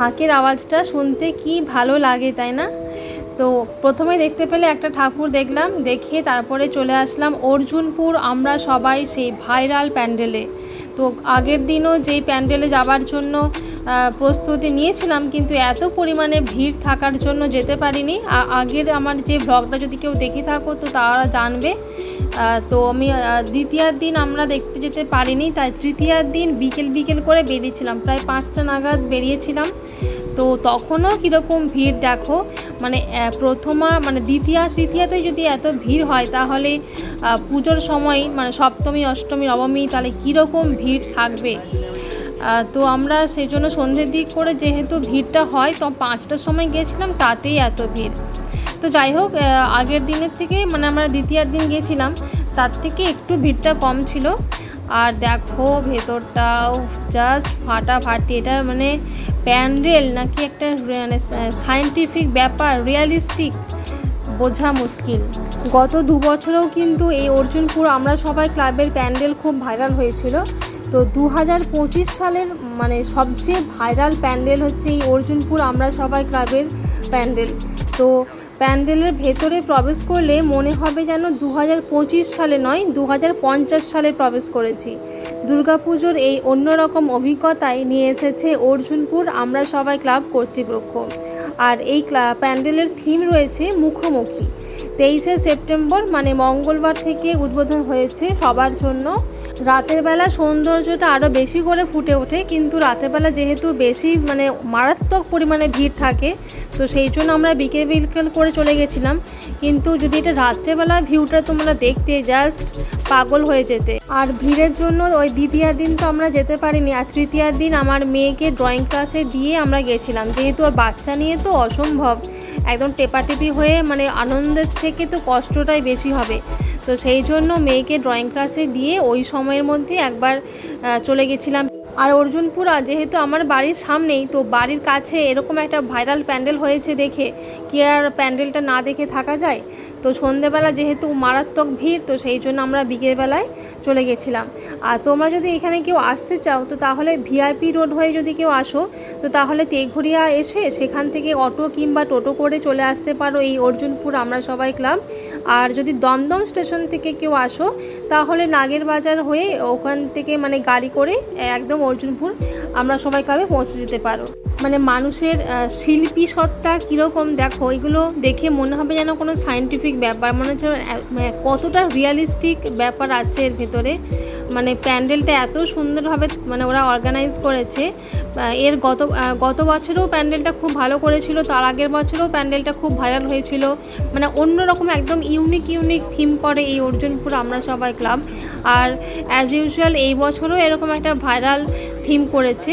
ঢাকের আওয়াজটা শুনতে কি ভালো লাগে, তাই না? তো প্রথমে দেখতে পেলে একটা ঠাকুর দেখলাম, দেখে তারপরে চলে আসলাম অর্জুনপুর। আমরা সবাই সেই ভাইরাল প্যান্ডেলে তো আগের দিনও যেই প্যান্ডেলে যাবার জন্য প্রস্তুতি নিয়েছিলাম, কিন্তু এত পরিমাণে ভিড় থাকার জন্য যেতে পারিনি। আগের আমার যে ব্লগটা যদি কেউ দেখে থাকো, তো তারা জানবে। তো আমি দ্বিতীয়ার দিন আমরা দেখতে যেতে পারিনি, তাই তৃতীয়ার দিন বিকেল বিকেল করে বেরিয়েছিলাম। প্রায় পাঁচটা নাগাদ বেরিয়েছিলাম। তো তখনও কীরকম ভিড় দেখো? মানে প্রথমা মানে দ্বিতীয়া, তৃতীয়াতে যদি এত ভিড় হয়, তাহলে পুজোর সময় মানে সপ্তমী, অষ্টমী, নবমী, তাহলে কীরকম ভিড় থাকবে? তো আমরা সেই জন্য সন্ধ্যের দিক করে যেহেতু ভিড়টা হয়, তো পাঁচটার সময় গিয়েছিলাম, তাতেই এত ভিড়। তো যাই হোক আগের দিনের থেকে মানে আমরা দ্বিতীয়ার দিন গেছিলাম তার থেকে একটু ভিড়টা কম ছিল। আর দেখো ভেতরটাও জাস্ট ফাটাফাটি। এটা মানে প্যান্ডেল নাকি একটা মানে সায়েন্টিফিক ব্যাপার রিয়ালিস্টিক বোঝা মুশকিল। গত দু বছরেও কিন্তু এই অর্জুনপুর আমরা সবাই ক্লাবের প্যান্ডেল খুব ভাইরাল হয়েছিল। তো দু হাজার পঁচিশ সালের মানে সবচেয়ে ভাইরাল প্যান্ডেল হচ্ছে এই অর্জুনপুর আমরা সবাই ক্লাবের প্যান্ডেল। তো প্যান্ডেলের ভেতরে প্রবেশ করলে মনে হবে যেন দু হাজার পঁচিশ সালে নয় দু সালে প্রবেশ করেছি। দুর্গাপুজোর এই অন্যরকম অভিজ্ঞতায় নিয়ে এসেছে অর্জুনপুর আমরা সবাই ক্লাব কর্তৃপক্ষ। আর এই ক্লা- প্যান্ডেলের থিম রয়েছে মুখোমুখি। তেইশে সেপ্টেম্বর মানে মঙ্গলবার থেকে উদ্বোধন হয়েছে সবার জন্য। রাতের বেলা সৌন্দর্যটা আরও বেশি করে ফুটে ওঠে, কিন্তু রাতের বেলা যেহেতু বেশি মানে মারাত্মক পরিমাণে ভিড় থাকে, তো সেই জন্য আমরা বিকেল বিকেল করে চলে গেছিলাম। কিন্তু যদি এটা রাত্রেবেলা ভিউটা তোমরা দেখতে জাস্ট পাগল হয়ে যেতে। আর ভিড়ের জন্য ওই দ্বিতীয় দিন তো আমরা যেতে পারিনি, আর তৃতীয় দিন আমার মেয়েকে ড্রয়িং ক্লাসে দিয়ে আমরা গেছিলাম। যেহেতু ওর বাচ্চা নিয়ে তো অসম্ভব। একদম টেপাটেপি হয়ে মানে আনন্দের থেকে তো কষ্টটাই বেশি হবে। তো সেই জন্য মেয়েকে ড্রয়িং ক্লাসে দিয়ে ওই সময়ের মধ্যে একবার চলে গেছিলাম আর অর্জুনপুরা, যেহেতু আমার বাড়ির সামনেই, তো বাড়ির কাছে এরকম একটা ভাইরাল প্যান্ডেল হয়েছে দেখে কি আর প্যান্ডেলটা না দেখে থাকা যায়? তো সন্ধেবেলা যেহেতু মারাত্মক ভিড়, তো সেই জন্য আমরা বিকেলবেলায় চলে গেছিলাম। আর তোমরা যদি এখানে কেউ আসতে চাও, তো তাহলে ভিআইপি রোড হয়ে যদি কেউ আসো, তো তাহলে তেঘুরিয়া এসে সেখান থেকে অটো কিংবা টোটো করে চলে আসতে পারো এই অর্জুনপুর আমরা সবাই ক্লাব। আর যদি দমদম স্টেশন থেকে কেউ আসো, তাহলে নাগের বাজার হয়ে ওখান থেকে মানে গাড়ি করে একদম অর্জুনপুর, আমরা সবাই কাবে পৌঁছে যেতে পারো। মানে মানুষের শিল্পী সত্তা কীরকম দেখো, এগুলো দেখে মনে হবে যেন কোনো সায়েন্টিফিক ব্যাপার। মনে হচ্ছে মানে কতটা রিয়ালিস্টিক ব্যাপার আছে এর ভেতরে। মানে প্যান্ডেলটা এত সুন্দরভাবে মানে ওরা অর্গানাইজ করেছে এর গত গত বছরেও প্যান্ডেলটা খুব ভালো করেছিল, তার আগের বছরেও প্যান্ডেলটা খুব ভাইরাল হয়েছিল। মানে অন্যরকম একদম ইউনিক ইউনিক থিম করে এই অর্জুনপুর আমরা সবাই ক্লাব আর অ্যাজ ইউজুয়াল এই বছরও এরকম একটা ভাইরাল থিম করেছে।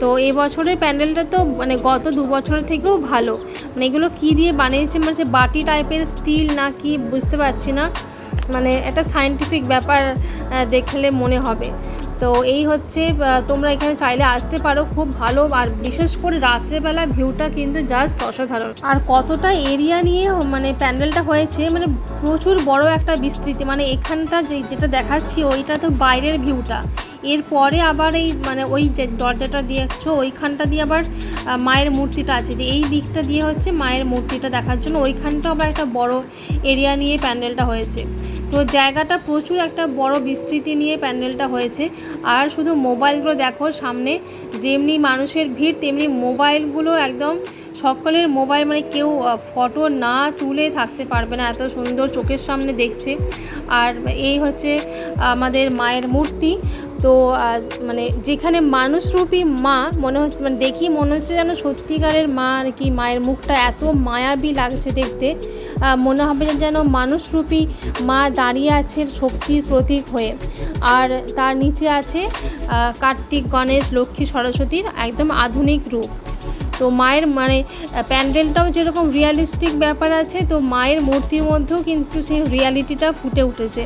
তো এই বছরের প্যান্ডেলটা তো মানে গত দু বছরের থেকেও ভালো। মানে এগুলো কী দিয়ে বানিয়েছে? মানে বাটি টাইপের স্টিল না কি, বুঝতে পারছি না। মানে একটা সায়েন্টিফিক ব্যাপার দেখলে মনে হবে। তো এই হচ্ছে তোমরা এখানে চাইলে আসতে পারো। খুব ভালো, আর বিশেষ করে রাত্রেবেলা ভিউটা কিন্তু জাস্ট অসাধারণ। আর কতটা এরিয়া নিয়ে মানে প্যান্ডেলটা হয়েছে মানে প্রচুর বড় একটা বিস্তৃতি। মানে এখানটা যে, যেটা দেখাচ্ছি, ওইটা তো বাইরের ভিউটা। এরপরে আবার এই মানে ওই যে দরজাটা দিয়েছ, ওইখানটা দিয়ে আবার মায়ের মূর্তিটা আছে। যে এই দিকটা দিয়ে হচ্ছে মায়ের মূর্তিটা দেখার জন্য ওইখানটা আবার একটা বড় এরিয়া নিয়ে প্যান্ডেলটা হয়েছে। তো জায়গাটা প্রচুর একটা বড় বিস্তৃতি নিয়ে প্যান্ডেলটা হয়েছে। আর শুধু মোবাইলগুলো দেখো সামনে, যেমনি মানুষের ভিড়, তেমনি মোবাইলগুলো একদম সকলের মোবাইল মানে কেউ ফটো না তুলে থাকতে পারবে না, এত সুন্দর চোখের সামনে দেখছে। আর এই হচ্ছে আমাদের মায়ের মূর্তি। তো মানে যেখানে মানুষরূপী মা, মনে হচ্ছে মানে দেখি মনে হচ্ছে যেন সত্যিকারের মা আর কি, মায়ের মুখটা এত মায়াবী লাগছে দেখতে। মনে হবে যেন মানুষরূপী মা দাঁড়িয়ে আছে শক্তির প্রতীক হয়ে। আর তার নিচে আছে কার্তিক গণেশ লক্ষ্মী সরস্বতীর একদম আধুনিক রূপ। তো মায়ের মানে প্যান্ডেলটাও যেরকম রিয়ালিস্টিক ব্যাপার আছে, তো মায়ের মূর্তির মধ্যেও কিন্তু সেই রিয়ালিটিটা ফুটে উঠেছে।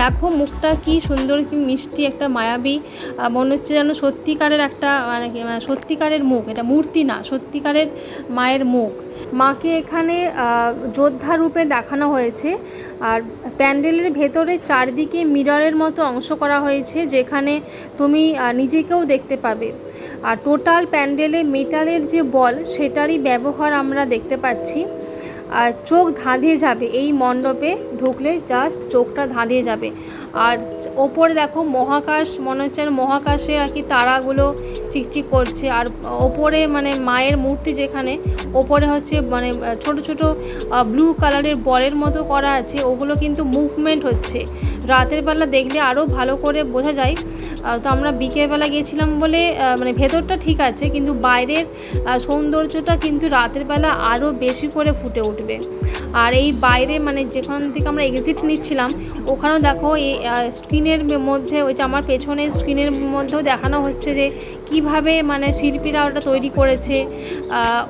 দেখো মুখটা কি সুন্দর, কি মিষ্টি, একটা মায়াবী মনে হচ্ছে যেন সত্যিকারের একটা মানে মানে সত্যিকারের মুখ। এটা মূর্তি না, সত্যিকারের মায়ের মুখ। মাকে এখানে যোদ্ধা রূপে দেখানো হয়েছে। আর প্যান্ডেলের ভেতরে চারদিকে মিররের মতো অংশ করা হয়েছে, যেখানে তুমি নিজেকেও দেখতে পাবে। আর টোটাল প্যান্ডেলে মেটালের যে বল, সেটারই ব্যবহার আমরা দেখতে পাচ্ছি। আর চোখ ধাঁধিয়ে যাবে, এই মণ্ডপে ঢুকলে জাস্ট চোখটা ধাঁধিয়ে যাবে। আর ওপরে দেখো মহাকাশ, মনে হচ্ছে মহাকাশে আর কি তারাগুলো চিকচিক করছে। আর ওপরে মানে মায়ের মূর্তি যেখানে, ওপরে হচ্ছে মানে ছোট ছোট ব্লু কালারের বলের মতো করা আছে। ওগুলো কিন্তু মুভমেন্ট হচ্ছে। রাতের বেলা দেখলে আরও ভালো করে বোঝা যায়। তো আমরা বিকেলবেলা গিয়েছিলাম বলে মানে ভেতরটা ঠিক আছে, কিন্তু বাইরের সৌন্দর্যটা কিন্তু রাতের বেলা আরও বেশি করে ফুটে উঠবে। আর এই বাইরে মানে যেখান থেকে আমরা এক্সিট নিচ্ছিলাম, ওখানেও দেখো এই স্ক্রিনের মধ্যে ওইটা আমার পেছনে স্ক্রিনের মধ্যেও দেখানো হচ্ছে যে কীভাবে মানে শিল্পীরা ওটা তৈরি করেছে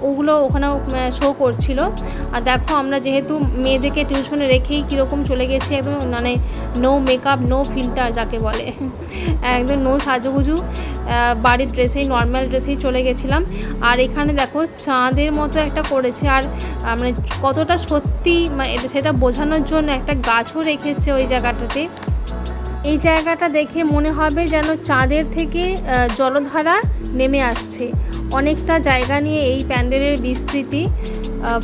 ওগুলো ওখানেও শো করছিল। আর দেখো আমরা যেহেতু মেয়েদেরকে টিউশনে রেখেই কীরকম চলে গেছি, একদম মানে নো মেকআপ নো ফিল্টার যাকে বলে। একদম নো সাজুগুজু বাড়ির ড্রেসেই নর্মাল ড্রেসেই চলে গেছিলাম। আর এখানে দেখো চাঁদের মতো একটা করেছে, আর মানে কতটা সত্যি মানে সেটা বোঝানোর জন্য একটা গাছও রেখেছে ওই জায়গাটাতে। এই জায়গাটা দেখে মনে হবে যেন চাঁদের থেকে জলধারা নেমে আসছে। অনেকটা জায়গা নিয়ে এই প্যান্ডেলের বিস্তৃতি।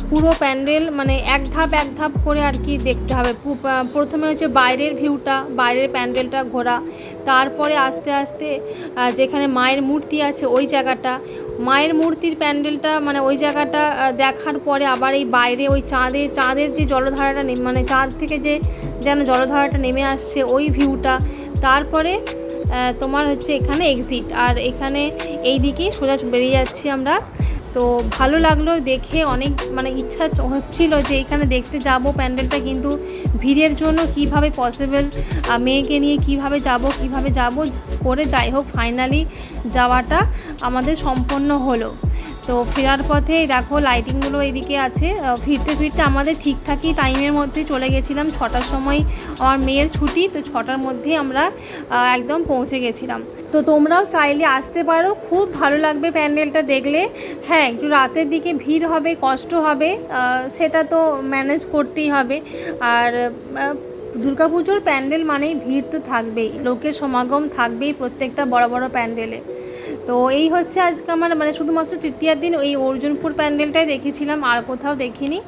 পুরো প্যান্ডেল মানে এক ধাপ এক ধাপ করে আর কি দেখতে হবে। প্রথমে হচ্ছে বাইরের ভিউটা, বাইরের প্যান্ডেলটা ঘোরা। তারপরে আস্তে আস্তে যেখানে মায়ের মূর্তি আছে ওই জায়গাটা। মায়ের মূর্তির প্যান্ডেলটা মানে ওই জায়গাটা দেখার পরে আবার এই বাইরে ওই চাঁদে, চাঁদের যে জলধারাটা মানে চাঁদ থেকে যে যেন জলধারাটা নেমে আসছে ওই ভিউটা। তারপরে তোমার হচ্ছে এখানে এক্সিট আর এখানে এই দিকেই সোজা বেরিয়ে যাচ্ছি আমরা। তো ভালো লাগল দেখে, অনেক মানে ইচ্ছা হচ্ছিল যে এখানে দেখতে যাব প্যান্ডেলটা, কিন্তু ভিড়ের জন্য কীভাবে পসিবল মেয়েকে নিয়ে কীভাবে যাব কীভাবে যাব, করে যাই হোক ফাইনালি যাওয়াটা আমাদের সম্পন্ন হলো। তো ফেরার পথে দেখো লাইটিংগুলো এদিকে আছে। ফিরতে ফিরতে আমাদের ঠিকঠাকই টাইমের মধ্যে চলে গেছিলাম। ছটার সময় আমার মেয়ের ছুটি, তো ছটার মধ্যেই আমরা একদম পৌঁছে গেছিলাম। তো তোমরাও চাইলে আসতে পারো। খুব ভালো লাগবে প্যান্ডেলটা দেখলে। হ্যাঁ একটু রাতের দিকে ভিড় হবে, কষ্ট হবে সেটা তো ম্যানেজ করতেই হবে। আর দুর্গাপুজোর প্যান্ডেল মানেই ভিড় তো থাকবেই, লোকের সমাগম থাকবেই প্রত্যেকটা বড় বড় প্যান্ডেলে। তো এই হচ্ছে আজকে আমার মানে শুধুমাত্র তৃতীয়ার দিন ওই অর্জুনপুর প্যান্ডেলটাই দেখেছিলাম, আর কোথাও দেখিনি।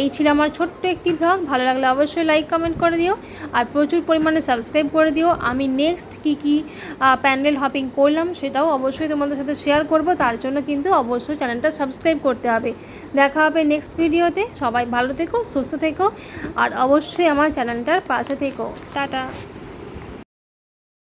এই ছিল আমার ছোট্ট একটি ব্লগ ভালো লাগলে অবশ্যই লাইক কমেন্ট করে দিও, আর প্রচুর পরিমাণে সাবস্ক্রাইব করে দিও। আমি নেক্সট কী কী প্যান্ডেল হপিং করলাম সেটাও অবশ্যই তোমাদের সাথে শেয়ার করব, তার জন্য কিন্তু অবশ্যই চ্যানেলটা সাবস্ক্রাইব করতে হবে। দেখা হবে নেক্সট ভিডিওতে সবাই ভালো থেকো, সুস্থ থেকো, আর অবশ্যই আমার চ্যানেলটার পাশে থেকো। টাটা।